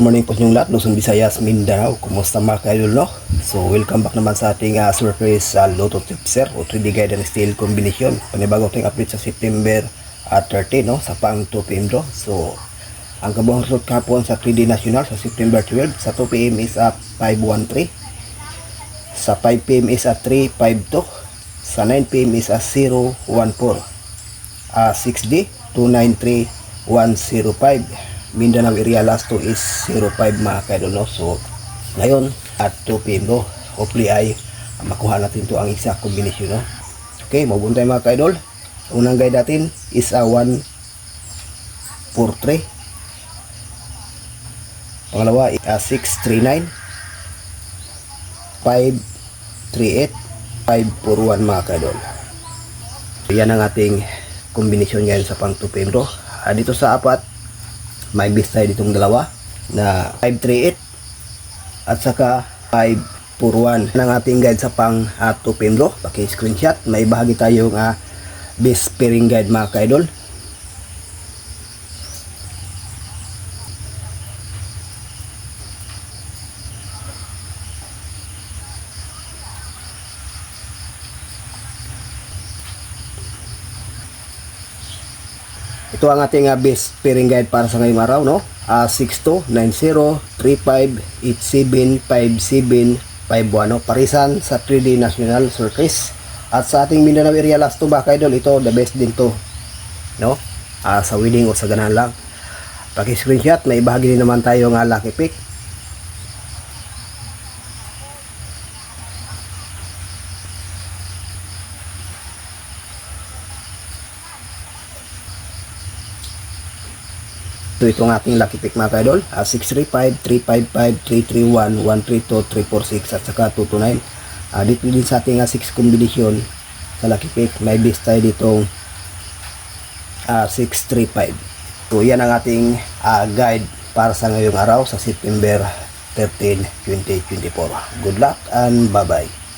morning po inyong lahat, Luzon, Visayas, Mindanao. Kumusta mga kaidol, no? So, welcome back naman sa ating uh, surprise sa Lotto Tipser o 3D Guide and Steel Combination. Panibago ating update sa September at 30, no? Sa pang 2 PM draw. So, ang kabuang result kahapon sa 3D National sa September 12, sa 2 PM is at 513. Sa 5 PM is at 352. Sa 9 PM is at 014. Ah, 6D 293 105 Mindanao area last 2 is 05 mga kaidol no? so ngayon at 2 PM bro hopefully ay makuha natin to ang exact combination no? okay mabuntay mga kaidol unang guide natin is a 1 4 3 pangalawa is a 639 538 541 mga kaidol yan ang ating kombinasyon ngayon sa pang 2 PM bro Ah, dito sa apat may base tayo ditong dalawa na 538 at saka 541 ng ating guide sa pang uh, 2 PM bro paki screenshot may bahagi tayong uh, base pairing guide mga kaidol Ito ang ating uh, best pairing guide para sa ngayong araw, no? Uh, 6290-3587-5751, no? Parisan sa 3D National Circus. At sa ating Mindanao area last to ba, idol, ito the best din to, no? Uh, sa wedding o sa ganahan lang. Paki-screenshot, may bahagi din naman tayo ng lucky pick. Ito itong ating lucky pick mga kaidol. Uh, 635, 355, 331, 132, 346 at saka 229. Uh, dito din sa ating 6 combination sa lucky pick. May base tayo ditong uh, 635. So yan ang ating uh, guide para sa ngayong araw sa September 13, 2024. Good luck and bye-bye.